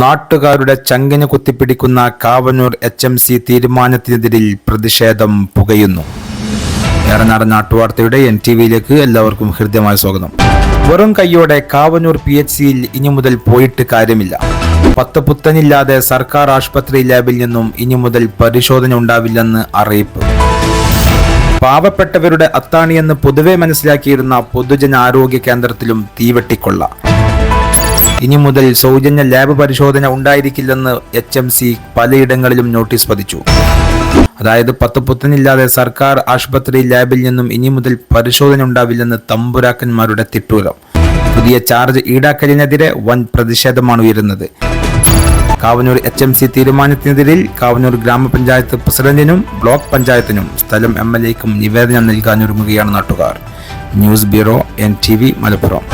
നാട്ടുകാരുടെ ചങ്കിന് കുത്തിപ്പിടിക്കുന്ന കാവന്നൂർ എച്ച് എം സി തീരുമാനത്തിനെതിരിൽ പ്രതിഷേധം പുകയുന്നു. ഏറെ നാട്ടുവാർത്തയുടെ എൻ ടി വിയിലേക്ക് എല്ലാവർക്കും ഹൃദ്യമായ സ്വാഗതം. വെറും കയ്യോടെ കാവന്നൂർ പി എച്ച് സിയിൽ ഇനി മുതൽ പോയിട്ട് കാര്യമില്ല. പത്ത് പുത്തനില്ലാതെ സർക്കാർ ആശുപത്രി ലാബിൽ നിന്നും ഇനി മുതൽ പരിശോധന ഉണ്ടാവില്ലെന്ന് അറിയിപ്പ്. പാവപ്പെട്ടവരുടെ അത്താണിയെന്ന് പൊതുവെ മനസ്സിലാക്കിയിരുന്ന പൊതുജനാരോഗ്യ കേന്ദ്രത്തിലും തീവെട്ടിക്കൊള്ള. ഇനി മുതൽ സൗജന്യ ലാബ് പരിശോധന ഉണ്ടായിരിക്കില്ലെന്ന് എച്ച് എം സി പലയിടങ്ങളിലും നോട്ടീസ് പതിച്ചു. അതായത് പത്ത് പുത്തനില്ലാതെ സർക്കാർ ആശുപത്രി ലാബിൽ നിന്നും ഇനി മുതൽ പരിശോധന ഉണ്ടാവില്ലെന്ന് തമ്പുരാക്കന്മാരുടെ തിട്ടൂരം. പുതിയ ചാർജ് ഈടാക്കലിനെതിരെ വൻ പ്രതിഷേധമാണ് ഉയരുന്നത്. കാവനൂർ എച്ച് എം സി തീരുമാനത്തിനെതിരിൽ കാവനൂർ ഗ്രാമപഞ്ചായത്ത് പ്രസിഡന്റിനും ബ്ലോക്ക് പഞ്ചായത്തിനും സ്ഥലം എം എൽ എക്കും നിവേദനം നൽകാനൊരുങ്ങുകയാണ് നാട്ടുകാർ. News bureau N T V Malappuram.